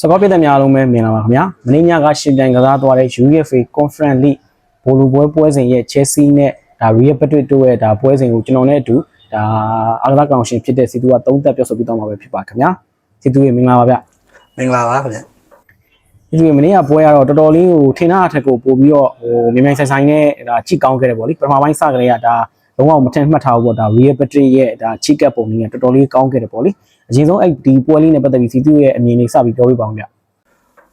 စကောပြတဲ့များအားလုံးပဲမင်္ဂလာပါခင်ဗျာမင်းညကရှင်ပြန်ကစားသွားတဲ့ UEFA Conference League ဘိုလူပွဲပွဲစဉ်ရဲ့ Chelsea နဲ့ဒါ Real Madrid တို့ရဲ့ဒါပွဲစဉ်ကိုကျွန်တော်နဲ့အတူဒါအားကစားကောင်ရှင်ဖြစ်တဲ့စီတူကသုံးသက်ပြောဆိုပြီးတော့မှာပဲဖြစ်ပါခင်ဗျာစီတူရေမင်္ဂလာပါဗျမင်္ဂလာပါခင်ဗျစီတူရေမင်းကပွဲရတော့တော်တော်လေးကိုထင်တာအထက်ကိုပို့ပြီးတော့ဟိုမြန်မြန်ဆိုင်ဆိုင်နဲ့ဒါချိကောင်းခဲ့တယ်ပေါ့လေပထမပိုင်းစကလေးကဒါလုံးဝမထင်မှတ်ထားဘူးပေါ့ဒါ Real Madrid ရဲ့ဒါချိကပ်ပုံကြီးကတော်တော်လေးကောင်းခဲ့တယ်ပေါ့လေ အရင်ဆုံးအဲ့ဒီပွဲလေးနဲ့ပတ်သက်ပြီးစီတူရဲ့အမြင်လေးစပြီးပြောပြပါအောင်ဗျ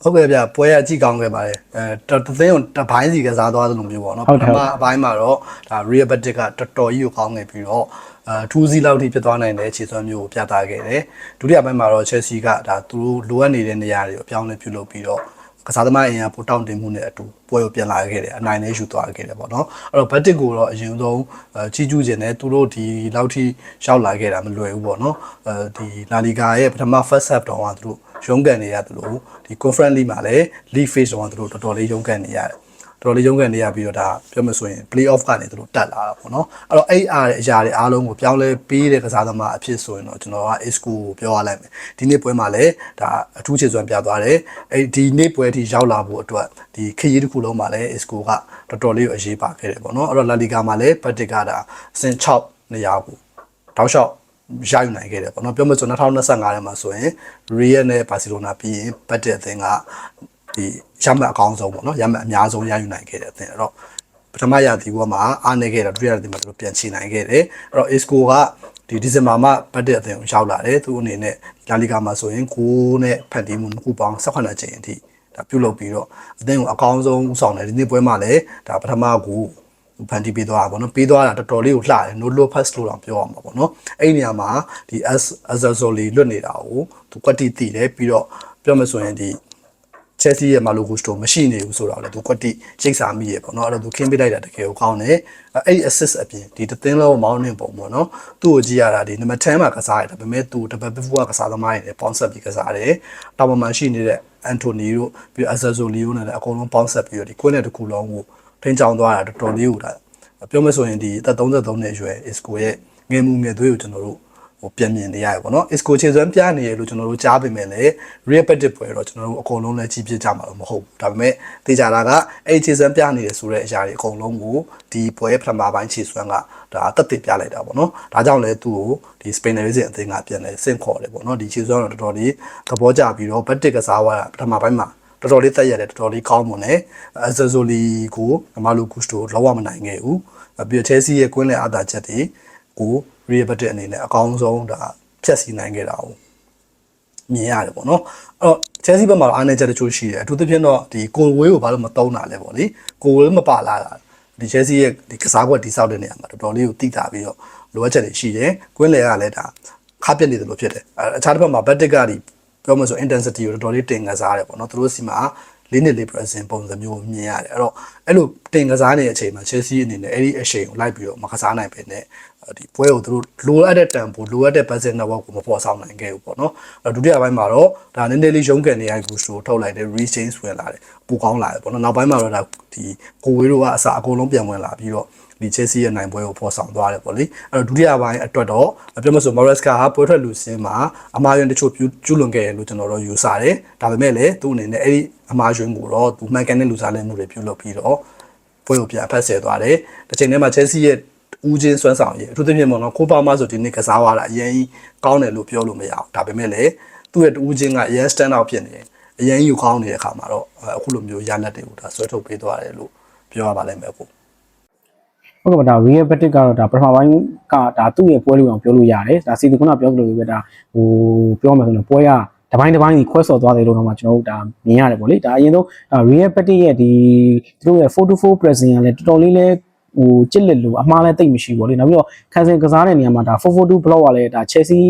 ဟုတ်ကဲ့ဗျပွဲရကြည့်ကောင်းခဲ့ပါတယ်အဲတသိန်းကိုတပိုင်းစီကစားသွားသလိုမျိုးပေါ့နော်ဟုတ်ပတယ်ထမအပိုင်းမှာတော့ဒါ Real Madrid ကတော်တော်ကြီးကိုကောင်းခဲ့ပြီးတော့အဲထူးစီးလောက်ထိဖြစ်သွားနိုင်တဲ့ခြေစွမ်းမျိုးကိုပြသခဲ့တယ်ဒုတိယပိုင်းမှာတော့ Chelsea ကဒါသူတို့လိုအပ်နေတဲ့နေရာတွေကိုအပြောင်းအလဲပြုလုပ်ပြီးတော့ ကစားသမားအင်အားပိုတောင့်တင်မှုနဲ့အတူပွဲကိုပြန်လာခဲ့တယ်အနိုင်နဲ့ယူသွားခဲ့တယ်ပေါ့နော်အဲ့တော့ Batik ကိုတော့အရင်ဆုံးအဲကြီးကျူးခြင်းနဲ့သူတို့ဒီလောက်ထိရောက်လာခဲ့တာမလွယ်ဘူးပေါ့နော်အဲဒီ La Liga ရဲ့ပထမ first half တော့ကသူတို့ရုန်းကန်နေရတယ်လို့ဒီ conference league မှာလည်း league phase တော့ကသူတို့တော်တော်လေးရုန်းကန်နေရတယ် တော်တော်လေးရုန်းကန်နေရပြီးတော့ဒါပြောမှဆိုရင် play off ကနေသူတို့တက်လာတာပေါ့နော်အဲ့တော့အဲ့အားတဲ့အရာတွေအားလုံးကိုပြောင်းလဲပေးတဲ့ကစားသမားအဖြစ်ဆိုရင်တော့ကျွန်တော်က Isco ကိုပြောရလိုက်မယ်ဒီနေ့ပွဲမှာလည်းဒါအထူးခြေစွမ်းပြသွားတယ်အဲ့ဒီနေ့ပွဲထိရောက်လာဖို့အတွက်ဒီခရီးတစ်ခုလုံးမှာလည်း Isco ကတော်တော်လေးကိုအရေးပါခဲ့တယ်ပေါ့နော်အဲ့တော့ La Liga မှာလည်း Batik ကဒါအဆင့်6နေရာကိုတောက်လျှောက်ရယူနိုင်ခဲ့တယ်ပေါ့နော်ပြောမှဆို2025ထဲမှာဆိုရင် Real နဲ့ Barcelona ပြီးရင် Batik အသင်းက ဒီရမှတ်အကောင်းဆုံးပေါ့နော်ရမှတ်အများဆုံးရယူနိုင်ခဲ့တဲ့အသင်းအဲ့တော့ပထမရာသီဘောမှာအားနေခဲ့တာဒုတိယရာသီမှာသူတို့ပြန်ချီနိုင်ခဲ့တယ်အဲ့တော့ Isco ကဒီဒီဇင်ဘာမှာဘတ်တဲ့အသင်းကိုရောက်လာတယ်သူအနေနဲ့လာလီဂါမှာဆိုရင်6နဲ့ဖန်တီးမှုနှစ်ခုပေါင်း18ကြိမ်အထိဒါပြုလုပ်ပြီးတော့အသင်းကိုအကောင်းဆုံးဦးဆောင်တယ်ဒီနေ့ပွဲမှာလည်းဒါပထမကိုဖန်တီးပေးသွားတာပေါ့နော်ပေးသွားတာတော်တော်လေးကိုလှတယ် no low pass လို့တော့ပြောရမှာပေါ့နော်အဲ့ဒီနေရာမှာဒီ S Azazoli လွတ်နေတာကိုသူကွက်တီတည်တယ်ပြီးတော့ပြောမှဆိုရင်ဒီ ချက်စီရဲ့မာလိုဂူစတိုမရှိနေဘူးဆိုတော့လေသူကွက်တိရိတ်စာမိရပေါ့နော်အဲ့တော့သူခင်းပေးလိုက်တာတကယ်ကိုကောင်းတယ်အဲ့ဒီ assist အပြင်ဒီတသင်းလုံးမောင်းနေပုံပေါ့နော်သူ့ကိုကြည့်ရတာဒီနံပါတ်10မှာကစားရတယ်ဒါပေမဲ့သူတပတ်ပဖူကကစားသမားတွေနဲ့ပေါင်းဆက်ပြီးကစားတယ်တောင်ပမာရှိနေတဲ့အန်တိုနီတို့ပြီးအဇဇိုလီယိုနဲ့လည်းအကုန်လုံးပေါင်းဆက်ပြီးတော့ဒီကွင်းနဲ့တစ်ခုလုံးကိုထိန်းချောင်းသွားတာတော်တော်လေးကိုဒါပြောမယ်ဆိုရင်ဒီအသက်33နှစ်အရွယ် Isco ရဲ့ငယ်မှုငယ်သွေးကိုကျွန်တော်တို့ ဟိုပြန်မြင်နေရတယ်ပေါ့နော် Isco ခြေစွမ်းပြနေရလို့ကျွန်တော်တို့ကြားပေမဲ့လည်း Real Betis ပွဲတော့ကျွန်တော်တို့အကုန်လုံးလည်းကြီးပြကြမှာတော့မဟုတ်ဘူးဒါပေမဲ့သိကြတာကအဲ့ခြေစွမ်းပြနေတယ်ဆိုတဲ့အရာတွေအကုန်လုံးကိုဒီပွဲပထမပိုင်းခြေစွမ်းကဒါတက်တည်ပြလိုက်တာပေါ့နော်ဒါကြောင့်လည်းသူ့ကိုဒီ Spain Racing အသင်းကပြန်လဲစင့်ခေါ်တယ်ပေါ့နော်ဒီခြေစွမ်းတော့တော်တော်လေးသဘောကျပြီးတော့ Betis ကစားသွားတာပထမပိုင်းမှာတော်တော်လေးတက်ရတယ်တော်တော်လေးကောင်းမွန်တယ်အဇဇိုလီကိုနမလူကူစတိုလောကမနိုင်ခဲ့ဘူးပြီးတော့ Chelsea ရဲ့ကွင်းလယ်အားသာချက်တွေကို Real Betis အနေနဲ့အကောင်းဆုံးဒါဖြတ်စီနိုင်ခဲ့တာကိုမြင်ရတယ်ပေါ့နော်အဲ့တော့ Chelsea ဘက်မှာတော့အားနည်းချက်တချို့ရှိတယ်အထူးသဖြင့်တော့ဒီကိုဝေးကိုဘာလို့မတုံးတာလဲပေါ့လေကိုဝေးမပါလာတာဒီ Chelsea ရဲ့ဒီကစားကွက်တိဆောက်တဲ့နေရာမှာတော်တော်လေးကိုတိတာပြီးတော့လိုအပ်ချက်တွေရှိတယ်ကွင်းလယ်ကလည်းဒါခါပြက်နေတယ်လို့ဖြစ်တယ်အဲအခြားတစ်ဖက်မှာ Betis ကဒီပြောမှဆို intensity ကိုတော်တော်လေးတင်ကစားရတယ်ပေါ့နော်သူတို့စီမှာလေးနှစ်လေး present ပုံစံမျိုးမြင်ရတယ်အဲ့တော့အဲ့လိုတင်ကစားနေတဲ့အချိန်မှာ Chelsea အနေနဲ့အဲ့ဒီအချိန်ကိုလိုက်ပြီးတော့မကစားနိုင်ပဲနဲ့ ဒီပွဲကိုသူတို့လိုအပ်တဲ့တန်ဖိုးလိုအပ်တဲ့ budget network ကိုမပေါ်ဆောင်နိုင်ခဲ့ဘူးပေါ့နော်အဲ့ဒုတိယပိုင်းမှာတော့ဒါနည်းနည်းလေးရုန်းကန်နေရကူစတိုထုတ်လိုက်တယ် rechange ဝင်လာတယ်ပူကောင်းလာတယ်ပေါ့နော်နောက်ပိုင်းမှာတော့ဒါဒီကိုဝေးတို့ကအစအကုန်လုံးပြန်ဝင်လာပြီးတော့ဒီ Chelsea ရဲ့နိုင်ပွဲကိုပေါ်ဆောင်သွားတယ်ပေါ့လေအဲ့တော့ဒုတိယပိုင်းအတွက်တော့ပြောမဆို Maresca ဟာပွဲထွက်လူစင်းမှာအမားယွန်းတချို့ကျူးလွန်ခဲ့တယ်လို့ကျွန်တော်တို့ယူဆတယ်ဒါပေမဲ့လည်းသူ့အနေနဲ့အဲ့ဒီအမားယွန်းကိုတော့သူမှန်ကန်တဲ့လူစားလဲမှုတွေပြုလုပ်ပြီးတော့ပွဲကိုပြန်ဖက်ဆယ်သွားတယ်တစ်ချိန်တည်းမှာ Chelsea ရဲ့ ဦးချင်းစွမ်းဆောင်ရည်အထူးသဖြင့်ပေါ့နော်ကိုပါမဆိုဒီနေ့ကစားသွားတာအရင်ကောင်းတယ်လို့ပြောလို့မရအောင်ဒါပေမဲ့လည်းသူ့ရဲ့ဦးချင်းကအရင် stand out ဖြစ်နေတယ်အအရင်ယူကောင်းနေတဲ့အခါမှာတော့အခုလိုမျိုးရလက်တွေကိုဒါဆွဲထုတ်ပေးသွားတယ်လို့ပြောရပါလိမ့်မယ်ကိုဟုတ်ကဲ့ပါဒါ real betic ကတော့ဒါပထမပိုင်းကဒါသူ့ရဲ့ပွဲလို့အောင်ပြောလို့ရတယ်ဒါစီသူကပြောလို့ပဲဒါဟိုပြောမှဆိုရင်ပွဲကတပိုင်းတပိုင်းကြီးခွဲဆော်သွားတယ်လို့တော့မှကျွန်တော်တို့ဒါမြင်ရတယ်ပေါ့လေဒါအရင်ဆုံးဒါ real betic ရဲ့ဒီသူတို့ရဲ့4 to 4 pressing ကလည်းတော်တော်လေးလဲ ဟိုကြစ်လက်လို့အမှားလည်းတိတ်မရှိဘူးလေနောက်ပြီးတော့ခံစင်ကစားတဲ့နေရာမှာဒါ442 block ကလည်းဒါ Chelsea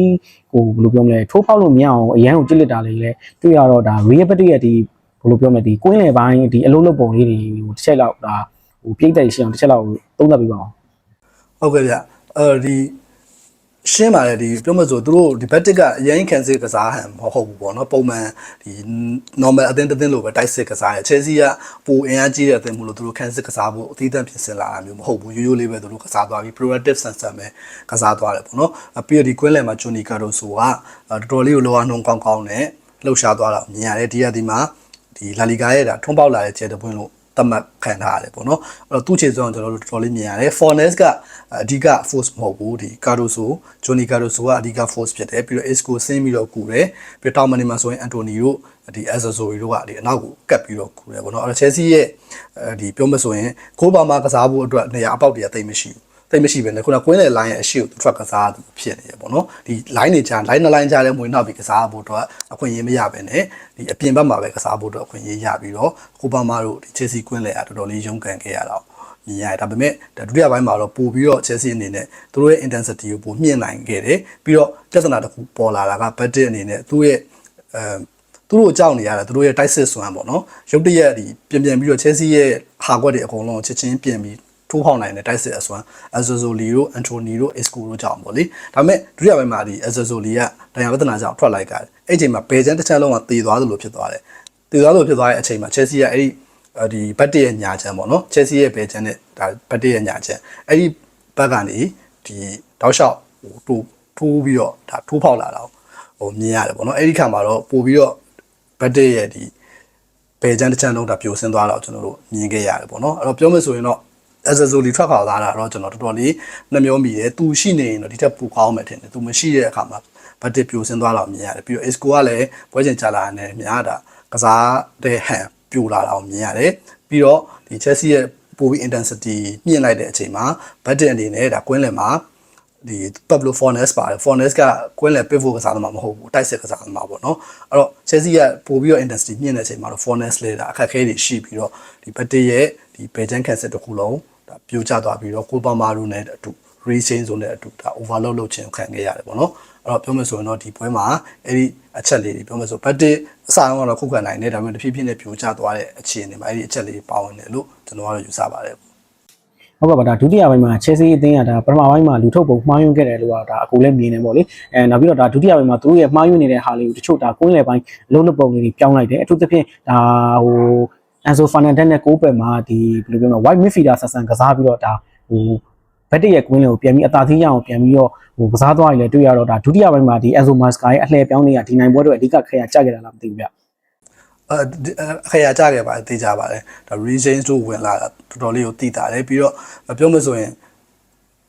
ဟိုဘယ်လိုပြောမလဲထိုးဖောက်လို့မရအောင်အရန်ကိုကြစ်လက်တာလေးလည်းတွေ့ရတော့ဒါ real betic ရဲ့ဒီဘယ်လိုပြောမလဲဒီကွင်းလေပိုင်းဒီအလုံးလုံးပုံလေးတွေဟိုတစ်ချက်လောက်ဒါဟိုပြိတ်တိုက်ရှိအောင်တစ်ချက်လောက်သုံးသပ်ပေးပါအောင်ဟုတ်ကဲ့ဗျအဲဒီ ရှင်းပါတယ်ဒီပြောမဆိုသူတို့ဒီဘက်တစ်ကအရင်ခံစစ်ကစားဟန်မဟုတ်ဘူးပေါ့နော်ပုံမှန်ဒီ normal အသင်းတစ်သင်းလိုပဲတိုက်စစ်ကစားရ Chelsea ကပိုအင်အားကြီးတဲ့အသင်းမို့လို့သူတို့ခံစစ်ကစားဖို့အသီးသန့်ပြင်ဆင်လာတာမျိုးမဟုတ်ဘူးရိုးရိုးလေးပဲသူတို့ကစားသွားပြီး proactive sensor ပဲကစားသွားတယ်ပေါ့နော်အပြီးတော့ဒီကွင်းလယ်မှာ Johnny Cardoso ကတော်တော်လေးကိုလောအားနှုံကောင်းကောင်းနဲ့လှုပ်ရှားသွားတာမြင်ရတယ်ဒီရဒီမှာဒီလာလီဂါရဲ့ဒါထွန်းပေါက်လာတဲ့ခြေတပွင့်လို့ တတ်မှတ်ခံထားရတယ်ပေါ့နော်အဲ့တော့သူ့ခြေစွမ်းကျွန်တော်တို့တော်တော်လေးမြင်ရတယ် Fornes ကအဓိက force မဟုတ်ဘူးဒီ Cardoso Johnny Cardoso ကအဓိက force ဖြစ်တယ်ပြီးတော့ Isco ဆင်းပြီးတော့ကူတယ်ပြီးတော့တောင်မနေမှာဆိုရင် Anthony တို့ဒီ Azazori တို့ကဒီအနောက်ကိုကတ်ပြီးတော့ကူတယ်ပေါ့နော်အဲ့တော့ Chelsea ရဲ့ဒီပြောမဆိုရင်ကိုးပါမှာကစားဖို့အတွက်နေရာအပေါက်တွေကတိတ်မရှိဘူး တိတ်မရှိပဲねခုနကွင်းလေ line ရဲ့အရှိကိုသူထွက်ကစားသူဖြစ်နေရပေါ့နော်ဒီ line တွေကြား line နှစ် line ကြားလဲမွေနောက်ပြီးကစားဖို့တော့အခွင့်အရေးမရပဲねဒီအပြင်ဘက်မှာပဲကစားဖို့တော့အခွင့်အရေးရပြီးတော့ကိုပါမာတို့ဒီ Chelsea ကွင်းလေအတော်တော်လေးရုန်းကန်ခဲ့ရတော့မြင်ရတယ်ဒါပေမဲ့ဒုတိယပိုင်းမှာတော့ပို့ပြီးတော့ Chelsea အနေနဲ့သူတို့ရဲ့ intensity ကိုပိုမြင့်နိုင်ခဲ့တယ်ပြီးတော့ပြဿနာတစ်ခုပေါ်လာတာက budget အနေနဲ့သူ့ရဲ့အဲသူတို့ကြောက်နေရတယ်သူတို့ရဲ့တိုက်စစ်စွမ်းပေါ့နော်ရုပ်တရက်ဒီပြင်ပြင်ပြီးတော့ Chelsea ရဲ့ဟာကွက်တွေအကုန်လုံးချက်ချင်းပြင်ပြီး ထိုးဖောက်နိုင်တဲ့တိုက်စစ်အစွမ်းအဇိုဇိုလီတို့အန်တိုနီတို့အစ်ကိုတို့ကြောင့်ပေါ့လေဒါပေမဲ့ဒုတိယပိုင်းမှာဒီအဇိုဇိုလီကတရားဝဒနာကြောင့်ထွက်လိုက်ကြတယ်အဲ့ချိန်မှာဘယ်ချမ်းတစ်ချက်လုံးကတည်သွားသလိုဖြစ်သွားတယ်တည်သွားသလိုဖြစ်သွားတဲ့အချိန်မှာ Chelsea ကအဲ့ဒီဒီဘတ်တစ်ရဲ့ညာချမ်းပေါ့နော် Chelsea ရဲ့ဘယ်ချမ်းနဲ့ဒါဘတ်တစ်ရဲ့ညာချမ်းအဲ့ဒီဘက်ကနေဒီတောက်လျှောက်ဟိုတိုးထိုးပြီးတော့ဒါထိုးဖောက်လာတာဟိုမြင်ရတယ်ပေါ့နော်အဲ့ဒီခါမှာတော့ပို့ပြီးတော့ဘတ်တစ်ရဲ့ဒီဘယ်ချမ်းတစ်ချမ်းလုံးဒါပြိုဆင်းသွားတော့ကျွန်တော်တို့မြင်ခဲ့ရတယ်ပေါ့နော်အဲ့တော့ပြောမယ်ဆိုရင်တော့ as a zoli ထွက်ခါလာတာတော့ကျွန်တော်တော်တော်လေးနှမျောမိတယ်သူရှိနေရင်တော့ဒီထက်ပိုကောင်းမယ်ထင်တယ်သူမရှိတဲ့အခါမှာဘတ်တစ်ပြိုဆင်းသွားတော့မြင်ရတယ်ပြီးတော့ isco ကလည်းပွဲချိန်ကြာလာတယ်မြင်ရတာကစားတဲ့ဟန်ပြိုလာတာကိုမြင်ရတယ်ပြီးတော့ဒီ Chelsea ရဲ့ပိုပြီး intensity မြင့်လိုက်တဲ့အချိန်မှာဘတ်တစ်အနေနဲ့ဒါကွင်းလယ်မှာဒီ Pablo Fornes ပါတယ် Fornes ကကွင်းလယ် pivot ကစားသမားမဟုတ်ဘူးတိုက်စစ်ကစားသမားပေါ့နော်အဲ့တော့ Chelsea ကပိုပြီးတော့ intensity မြင့်တဲ့အချိန်မှာတော့ Fornes လေတာအခက်အခဲတွေရှိပြီးတော့ဒီဘတ်တစ်ရဲ့ဒီ Belgian cancel တစ်ခုလုံး ဒါပြိုကျသွားပြီးတော့ကိုပါမာရိုနဲ့အတူ racing ဆိုတဲ့အတူဒါ overload လုပ်ခြင်းခံခဲ့ရတယ်ပေါ့နော်အဲ့တော့ပြောမယ်ဆိုရင်တော့ဒီပွဲမှာအဲ့ဒီအချက်လေးတွေပြောမယ်ဆိုဘတ်တစ်အစားကတော့ခုခံနိုင်တယ်ဒါပေမဲ့တဖြည်းဖြည်းနဲ့ပြိုကျသွားတဲ့အခြေအနေမှာအဲ့ဒီအချက်လေးပါဝင်တယ်လို့ကျွန်တော်ကတော့ယူဆပါတယ်ဟုတ်ကဲ့ပါဒါဒုတိယပိုင်းမှာ Chelsea အသင်းကဒါပထမပိုင်းမှာလူထုတ်ပုံမှားယွင်းခဲ့တယ်လို့ကဒါအကူလည်းမြင်နေပေါ့လေအဲနောက်ပြီးတော့ဒါဒုတိယပိုင်းမှာသူတို့ရဲ့မှားယွင်းနေတဲ့ဟာလေးကိုတချို့ဒါကွင်းလယ်ပိုင်းအလုံးလုံးပုံလေးတွေပြောင်းလိုက်တယ်အထူးသဖြင့်ဒါဟို Enzo Fernandez နဲ့ကိုးပယ်မှာဒီဘယ်လိုပြောမလဲ white midfielder ဆန်ဆန်ကစားပြီးတော့ဒါဟိုဘက်တရဲ့ကွင်းလေးကိုပြန်ပြီးအသာသီးရအောင်ပြန်ပြီးတော့ဟိုကစားသွားရည်လည်းတွေ့ရတော့ဒါဒုတိယပိုင်းမှာဒီ Enzo Maresca ရဲ့အလှည့်ပြောင်းတွေကဒီနိုင်ပွဲတွေအဓိကခရကြခဲ့တာလားမသိဘူးဗျအဲခရကြခဲ့ပါတယ်သိကြပါတယ်ဒါ reasons တို့ဝင်လာတာတော်တော်လေးကိုသိတာတယ်ပြီးတော့ပြောမဆိုရင်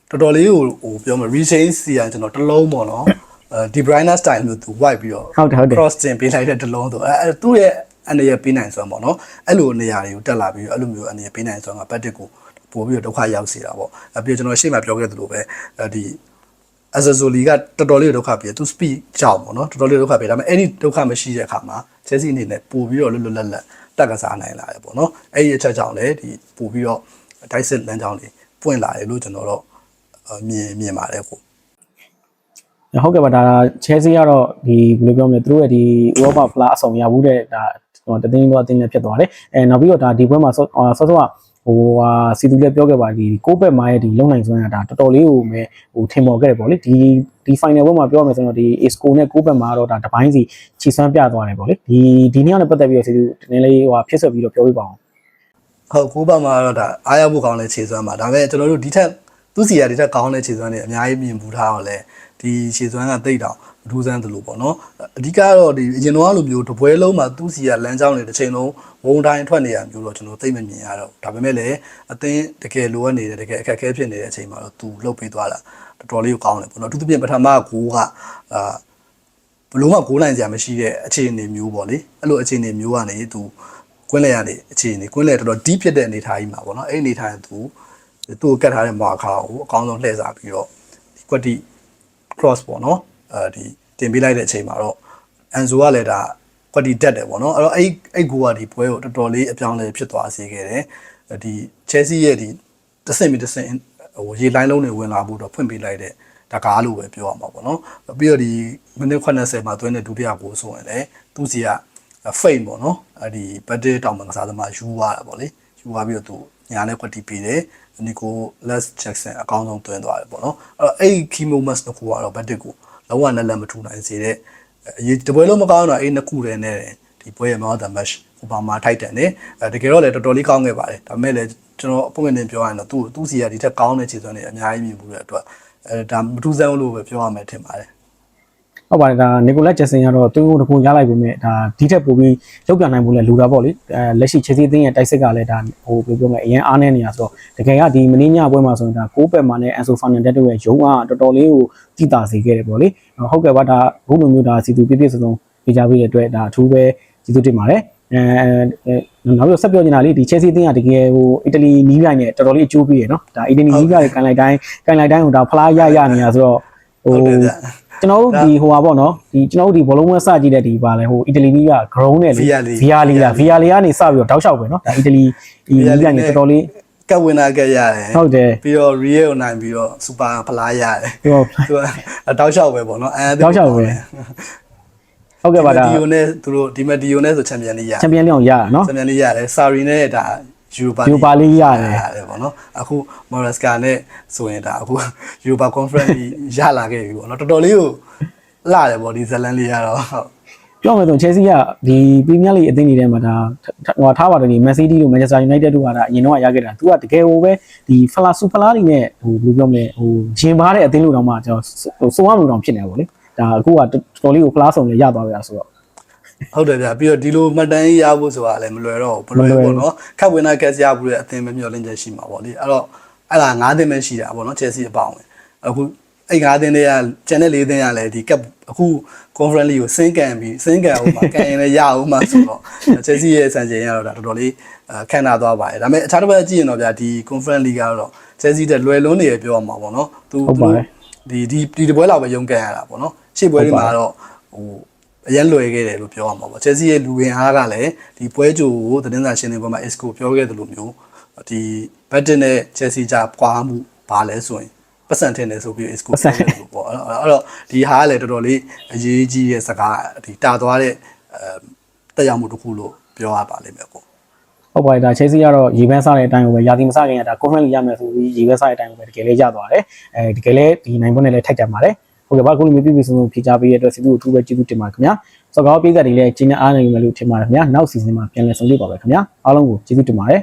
တော်တော်လေးကိုဟိုပြောမ reasons စီကကျွန်တော်တစ်လုံးပေါ့နော်အဲဒီ Briner style မျိုးသူ white ပြီးတော့ဟုတ်တယ်ဟုတ်တယ် cross တင်ပေးလိုက်တဲ့တစ်လုံးဆိုအဲသူ့ရဲ့ အနေရပေးနိုင်စွမ်းပေါ့နော်အဲ့လိုနေရာတွေကိုတက်လာပြီးတော့အဲ့လိုမျိုးအနေရပေးနိုင်စွမ်းကဘတ်တစ်ကိုပို့ပြီးတော့ဒုက္ခရောက်စေတာပေါ့အပြီးကျွန်တော်ရှေ့မှာပြောခဲ့သလိုပဲအဲဒီအဇဇိုလီကတော်တော်လေးဒုက္ခပြေသူ speed ကြောက်ပေါ့နော်တော်တော်လေးဒုက္ခပြေဒါပေမဲ့အဲ့ဒီဒုက္ခမရှိတဲ့အခါမှာ Chelsea အနေနဲ့ပို့ပြီးတော့လွတ်လွတ်လပ်လပ်တက်ကစားနိုင်လာတယ်ပေါ့နော်အဲ့ဒီအချက်ကြောင့်လည်းဒီပို့ပြီးတော့ dice လမ်းကြောင်းတွေပွင့်လာတယ်လို့ကျွန်တော်တော့မြင်မြင်ပါတယ်ကိုဟုတ်ကဲ့ပါဒါ Chelsea ကတော့ဒီဘယ်လိုပြောမလဲသူတို့ရဲ့ဒီ Europa Plus အဆောင်ရဘူးတဲ့ဒါ ဟိုတသိန်းတော့အသိနဲ့ဖြစ်သွားတယ်အဲနောက်ပြီးတော့ဒါဒီပွဲမှာဆော့ဆော့ဆော့ကဟိုဟာစီတူလည်းပြောခဲ့ပါဒီကိုးဘက်မားရဲ့ဒီလုံနိုင်စွမ်းကဒါတော်တော်လေးကိုပဲဟိုထင်ပေါ်ခဲ့တယ်ပေါ့လေဒီဒီ final ပွဲမှာပြောရမယ်ဆိုတော့ဒီ Isco နဲ့ကိုးဘက်မားတော့ဒါတပိုင်းစီချီစွမ်းပြသွားတယ်ပေါ့လေဒီဒီနေ့နဲ့ပတ်သက်ပြီးတော့စီတူနည်းလေးဟိုဖြစ်ဆက်ပြီးတော့ပြောပြပါအောင်ဟုတ်ကိုပါမှာတော့ဒါအားရဖို့ကောင်းတဲ့ခြေစွမ်းပါဒါပေမဲ့ကျွန်တော်တို့ဒီထက်သူစီရဒီထက်ကောင်းတဲ့ခြေစွမ်းတွေအများကြီးမြင်ဘူးထားအောင်လဲ ဒီခြေစွမ်းကတိတ်တောင်ဒူးစမ်းသလိုပေါ့နော်အဓိကတော့ဒီအရင်တော့လိုမျိုးတပွဲလုံးမှာသူစီရလမ်းကြောင်းတွေတစ်ချိန်လုံးဝုံတိုင်းထွက်နေရမျိုးတော့ကျွန်တော်သိမမြင်ရတော့ဒါပေမဲ့လည်းအသင်းတကယ်လိုအပ်နေတယ်တကယ်အခက်အခဲဖြစ်နေတဲ့အချိန်မှာတော့သူလှုပ်ပေးသွားတာတော်တော်လေးကိုကောင်းတယ်ပေါ့နော်အထူးသဖြင့်ပထမကူကအာပဘလို့မှဂိုးနိုင်စရာမရှိတဲ့အခြေအနေမျိုးပေါ့လေအဲ့လိုအခြေအနေမျိုးကနေသူကွင်းလဲရနေအခြေအနေကွင်းလဲတော်တော် deep ဖြစ်တဲ့အနေထားကြီးမှာပေါ့နော်အဲ့အနေထားရင်သူသူ့ကိုကတ်ထားတဲ့မာခါကိုအကောင်းဆုံးလှည့်စားပြီးတော့ဒီကွက်တီ cross ပေါ့နော်အဲဒီတင်ပေးလိုက်တဲ့အချိန်မှာတော့အန်ဆိုကလည်းဒါကွက်တီတက်တယ်ပေါ့နော်အဲ့တော့အဲ့အဲ့ဂိုးကဒီပွဲကိုတော်တော်လေးအပြောင်းအလဲဖြစ်သွားစေခဲ့တယ်ဒီ Chelsea ရဲ့ဒီတစ်ဆင့်ပြီးတစ်ဆင့်ဟိုရေလိုင်းလုံးတွေဝင်လာဖို့တော့ဖွင့်ပေးလိုက်တဲ့ဒါကားလို့ပဲပြောရမှာပေါ့နော်ပြီးတော့ဒီမိနစ်80မှာသွင်းတဲ့ဒုတိယဂိုးဆိုရင်လည်းသူစီက fake ပေါ့နော်အဲ့ဒီဘတ်တေတောင်မကစားသမားယူသွားတာပေါ့လေယူသွားပြီးတော့သူ ညာနဲ့ကွက်တီပေးတယ်နီကိုလက်ဂျက်ဆန်အကောင်းဆုံးသွင်းသွားတယ်ပေါ့နော်အဲ့တော့အဲ့ key moments တစ်ခုကတော့ဘတ်တစ်ကိုလုံးဝနဲ့လက်မထူနိုင်စေတဲ့အရေးတပွဲလုံးမကောင်းတော့အဲ့နှစ်ခုတည်းနဲ့ဒီပွဲရဲ့ man of the match ဟိုပါမှာထိုက်တယ်ねအဲတကယ်တော့လည်းတော်တော်လေးကောင်းခဲ့ပါတယ်ဒါပေမဲ့လည်းကျွန်တော်အပုံမှန်တင်ပြောရရင်တော့သူ့သူ့စီကဒီထက်ကောင်းတဲ့ခြေစွမ်းတွေအများကြီးမြင်မှုတဲ့အတွက်အဲဒါမထူးဆန်းဘူးလို့ပဲပြောရမယ်ထင်ပါတယ် ဟုတ်ပါတယ်ဒါနီကိုလက်ဂျက်ဆင်ကတော့သူ့ကိုတခုရလိုက်ပေမဲ့ဒါဒီထက်ပိုပြီးလောက်ပြနိုင်ဖို့လဲလူတာပေါ့လေအဲလက်ရှိချေစီအသင်းရဲ့တိုက်စစ်ကလည်းဒါဟိုဘယ်လိုပြောမလဲအရင်အားနေနေရဆိုတော့တကယ်ကဒီမင်းညပွဲမှာဆိုရင်ဒါကိုးပက်မှာနဲ့အန်ဆိုဖာနန်ဒက်တို့ရဲ့ရုံးကတော်တော်လေးကိုတည်တာစေခဲ့တယ်ပေါ့လေဟုတ်ကဲ့ပါဒါဘုလိုမျိုးဒါစီသူပြည့်ပြည့်စုံစုံပြကြပေးတဲ့အတွက်ဒါအထူးပဲကျေးဇူးတင်ပါတယ်အဲနောက်ပြီးဆက်ပြောချင်တာလေဒီ Chelsea အသင်းကတကယ်ဟိုအီတလီနီးပြိုင်နဲ့တော်တော်လေးအကျိုးပေးရနော်ဒါအီတလီနီးပြိုင်ကန်လိုက်တိုင်းကန်လိုက်တိုင်းဟိုဒါဖလားရရနေတာဆိုတော့ဟိုဟုတ်တယ်ဗျ ကျွန်တော်တို့ဒီဟိုပါပေါ့နော်ဒီကျွန်တော်တို့ဒီဘောလုံးပွဲစကြည့်တဲ့ဒီပါလဲဟိုအီတလီနီးက ground နဲ့လေ Vialli Vialli လား Vialli ကနေစပြီးတော့တောက်လျှောက်ပဲနော်ဒါအီတလီဒီနီးကနေတော်တော်လေးကပ်ဝင်လာခဲ့ရတယ်ဟုတ်တယ်ပြီးတော့ real ကိုနိုင်ပြီးတော့ super ဖလားရတယ်ဟိုသူကတောက်လျှောက်ပဲပေါ့နော်အဲတောက်လျှောက်ပဲဟုတ်ကဲ့ပါဒါဒီယိုနဲ့သူတို့ဒီမဒီယိုနဲ့ဆိုချန်ပီယံလိရချန်ပီယံလိအောင်ရတာနော်ချန်ပီယံလိရတယ်စာရီနဲ့ဒါ ယူပါ Europa League ရတယ်ရတယ်ပေါ့နော်အခုမော်ရစကာနဲ့ဆိုရင်ဒါအခုယူပါကွန်ဖရင့်ရလာခဲ့ပြီပေါ့နော်တော်တော်လေးကိုလာတယ်ပေါ့ဒီဇလန်လေးကတော့ဟုတ်ပြောမယ်ဆို Chelsea ကဒီပရီးမီးယားလိအသင်းတွေထဲမှာဒါဟိုထားပါတယ်ဒီ Man City တို့ Manchester United တို့ကဒါအရင်တော့ရခဲ့တာသူကတကယ်ဟိုပဲဒီဖလာဆူဖလာတွေနဲ့ဟိုဘယ်လိုပြောမလဲဟိုဂျင်ပါတဲ့အသင်းလို့တော့မှကျွန်တော်ဟိုစိုးရလို့တော့ဖြစ်နေပါဗောလေဒါအခုကတော်တော်လေးကိုဖလားဆောင်လေးရသွားပြီလားဆိုတော့ ဟုတ်တယ်ဗျပြီးတော့ဒီလိုမှတ်တမ်းရဖို့ဆိုတာလည်းမလွယ်တော့ဘူးမလွယ်ဘူးပေါ့နော်ခက်ဝင်နာကက်စရဘူးတဲ့အသင်းပဲမျှော်လင့်ချက်ရှိမှာပေါ့လေအဲ့တော့အဲ့ဒါ၅သင်းပဲရှိတာပေါ့နော် Chelsea အပေါင်းဝင်အခုအဲ့၅သင်းတွေကကျန်တဲ့၄သင်းကလည်းဒီကပ်အခု conference league ကိုစင်းကန်ပြီးစင်းကန်အောင်မှာကန်ရင်လည်းရအောင်မှာဆိုတော့ Chelsea ရဲ့စံချိန်ကတော့ဒါတော်တော်လေးခန့်နာသွားပါတယ်ဒါပေမဲ့အခြားတစ်ပတ်ကြည့်ရင်တော့ဗျာဒီ conference league ကတော့ Chelsea တက်လွယ်လွန်းနေရပြောရမှာပေါ့နော်သူဟုတ်ပါတယ်ဒီဒီဒီဒီပွဲလောက်ပဲရုံးကန်ရတာပေါ့နော်ရှေ့ပွဲတွေမှာတော့ဟို အရင်လွယ်ခဲ့တယ်လို့ပြောရမှာပေါ့ Chelsea ရဲ့လူဝင်အားကလည်းဒီပွဲကြိုကိုသတင်းစာရှင်းလင်းပွဲမှာ Isco ပြောခဲ့တယ်လို့မျိုးဒီ Batten နဲ့ Chelsea ကြားပွားမှုဘာလဲဆိုရင်ပတ်စံထင်တယ်ဆိုပြီး Isco ပြောခဲ့တယ်လို့ပေါ့အဲ့တော့အဲ့တော့ဒီဟာကလည်းတော်တော်လေးအရေးကြီးတဲ့စကားဒီတာသွားတဲ့အဲတက်ရောက်မှုတစ်ခုလို့ပြောရပါလိမ့်မယ်ပေါ့ဟုတ်ပါတယ်ဒါ Chelsea ကတော့ရေပန်းစားတဲ့အတိုင်းကိုပဲယာတီမစားခင်ကဒါ conference ရမယ်ဆိုပြီးရေပန်းစားတဲ့အတိုင်းကိုပဲတကယ်လေးရသွားတယ်အဲတကယ်လေးဒီနိုင်ပွဲနဲ့လည်းထိုက်တန်ပါတယ် ဟုတ်ကဲ့ပါအခုလိုမျိုးပြည့်ပြည့်စုံစုံဖြေချပေးရတဲ့အတွက်စီတူကိုအထူးပဲကျေးဇူးတင်ပါတယ်ခင်ဗျာစောကောပြည်သက်တွေလည်းကျင်းနေအားနိုင်မယ်လို့ထင်ပါတယ်ခင်ဗျာနောက်စီဇန်မှာပြန်လည်ဆုံတွေ့ပါမယ်ခင်ဗျာအားလုံးကိုကျေးဇူးတင်ပါတယ်